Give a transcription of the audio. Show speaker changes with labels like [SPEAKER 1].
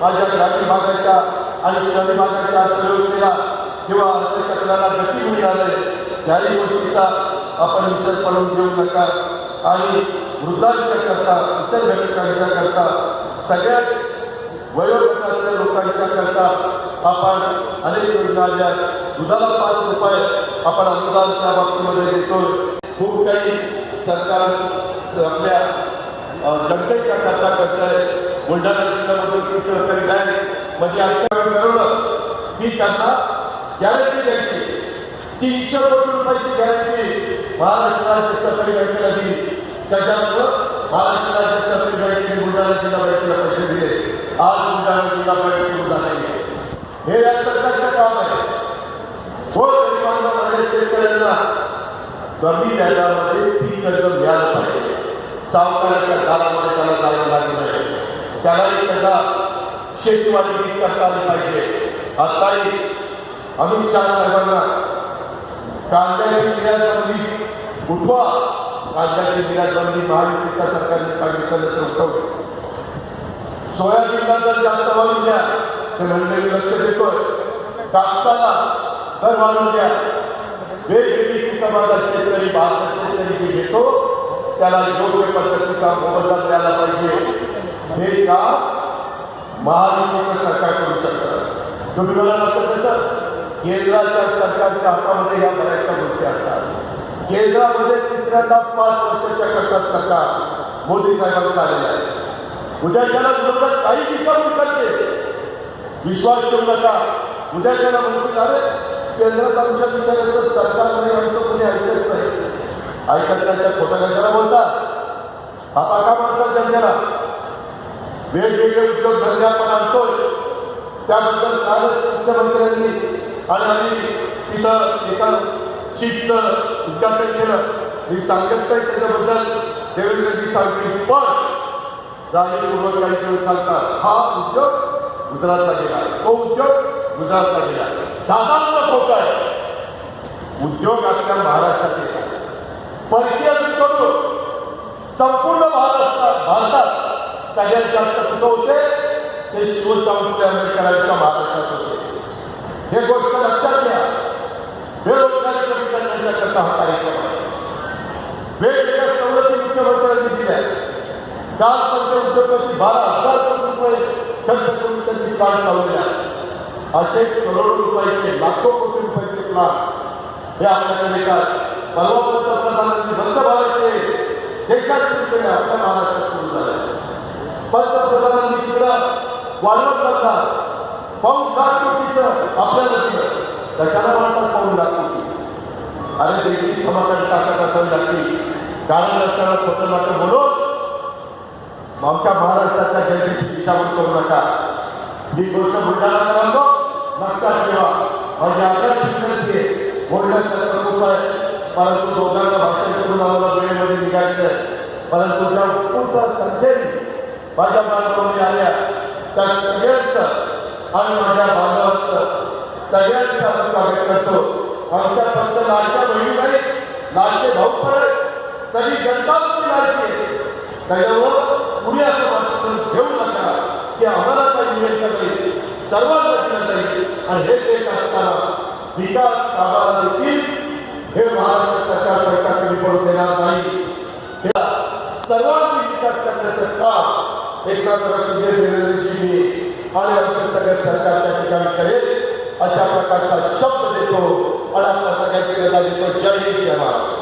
[SPEAKER 1] माझ्या ग्रामीण भागाच्या आणि शहरी भागाच्या अर्थव्यवस्थेला किंवा अर्थचक्राला गती मिळाले. त्याही गोष्टीचा आपण विसर पडून घेऊ नका. आणि वृद्धांच्या करता इतर घटकांच्या करता सगळ्याच वयोगटातल्या लोकांच्या करता आपण अनेक योजना आल्या. दुधाला पाच रुपये आपण अनुदान त्या बाबतीमध्ये देतो खूप काही सरकार आपल्या जनतेच्या करता करत आहे बुलढाणा सहकारी बँक म्हणजे आमच्या ठरवलं की त्यांना गॅरंटी द्यायची. तीनशे कोटी रुपयाची गॅरंटी महाराष्ट्र राज्य सहकारी बँकेला दिली. त्याच्यामुळं महाराष्ट्र राज्य सहकारी बँकेने बुलढाणा जिल्हा बँकेला पैसे दिले. आज बुलढाणा जिल्हा बँक सुरू झालेली आहे. हे या सरकारचं काम आहे. हो गरिबांना माझ्या शेतकऱ्यांना कमी व्याजामध्ये पीक कर्ज मिळालं पाहिजे. सावकाराच्या त्यालाही त्याला शेतीवाडी पीक करता आली पाहिजे आताही अमित शहा साहेबांना कांद्याची निर्यात बंदी उठवा कांद्याची निर्यात बंदी महायुतीच्या सरकारने सांगितलं तर उठवलं सोयाबीनला जर जास्त वाढून द्या ते म्हणले मी लक्ष देतोय कापसाला दर वाढून द्या वेगवेगळी पिकं माझा शेतकरी भारत शेतकरी जे घेतो त्याला योग्य पद्धतीचा मोबदला द्यायला पाहिजे हे काम महायुतीचं सरकार करू शकतं. तुम्ही मला असं कसं केंद्राच्या सरकारच्या हातामध्ये या बऱ्याचशा गोष्टी असतात. केंद्रामध्ये तिसऱ्यांदा पाच वर्षाच्या करतात सरकार मोदी साहेबांचं आलेलं आहे. उद्याच्याला लोक काही विचारून करते विश्वास ठेवू नका. उद्याच्याला म्हणतील अरे केंद्रात आमच्या विचाराचं सरकारमध्ये आमचं कोणी ऐकत नाही. ऐकत नाही त्या खोट्या कशाला बोलतात? आता का म्हणतात जनतेला. वेगवेगळे उद्योगधंदे आपण आणतोय. त्याबद्दल कालच मुख्यमंत्र्यांनी आणि आम्ही तिथं एका चीफचं उद्घाटन केलं. मी सांगत नाही त्याच्याबद्दल देवेंद्रजी सांगतील पण जाणीवपूर्वक काही दिवस चालतात हा उद्योग गुजरातला गेला तो उद्योग गुजरातला गेला दादांचा खोटा आहे. उद्योग आपल्या महाराष्ट्रात येतात परकीय करू संपूर्ण महाराष्ट्रात भारतात सगळ्यात जास्त कुठं होते ते शिवसंस्कृती आंबेडकरांच्या महाराष्ट्रात होते हे गोष्ट लक्षात घ्या बेरोजगारी कमी करण्याचा करता हा कार्यक्रम आहे वेगवेगळ्या सवलती मुख्यमंत्र्यांनी दिल्या काल पण ते उद्योगपती बारा हजार कोटी रुपये खर्च करून त्यांनी प्लांट लावलेला असे करोडो रुपयाचे लाखो कोटी रुपयाचे प्लांट हे आपल्याकडे येतात परवा पंतप्रधानांनी बंद भारत हे देशात सुरू आपल्या महाराष्ट्रात सुरू झाले पंतप्रधानांनी तिकडं वाढवत करतात. पाऊन लाख कोटीचं आपल्याला दिलं कशाला म्हणतात पाऊन लाख कोटी? अरे त्याची क्षमाकडे टाकत असेल लागली कारण असताना खोटं नाटक बोलून आमच्या महाराष्ट्राच्या जनतेची दिशाभूल करू नका. ही गोष्ट बुलढाणा करावं लक्षात ठेवा माझी आदर्श विनंती आहे. बोलण्यासारखं खूप आहे. परंतु दोघांना भाषण करून आम्हाला वेळेमध्ये निघायचं परंतु ज्या उत्स्फूर्त संख्येने माझ्या बांधवांनी आल्या त्या सगळ्यांचं आणि माझ्या बांधवांचं सगळ्यांचं आपण स्वागत करतो. आमच्या फक्त लाडक्या बहिणी नाही लाडके भाऊ पण सगळी जनता आमची लाडकी आहे. त्याच्यामुळं पुढे असं वाटतं घेऊ नका की आम्हाला काही मिळेल का नाही सर्वांना दिलं जाईल आणि हे देत असताना विकास कामाला देखील हे महाराष्ट्र सरकार पैसा कमी पडू देणार नाही. सर्वांनी विकास करण्याचं काम एकनाथ शिंदे देवेंद्रजींनी आणि आमचे सगळे सरकार त्या ठिकाणी करेल अशा प्रकारचा शब्द देतो आणि आपल्या सगळ्यांची रजा देतो जय हिंद जय महाराष्ट्र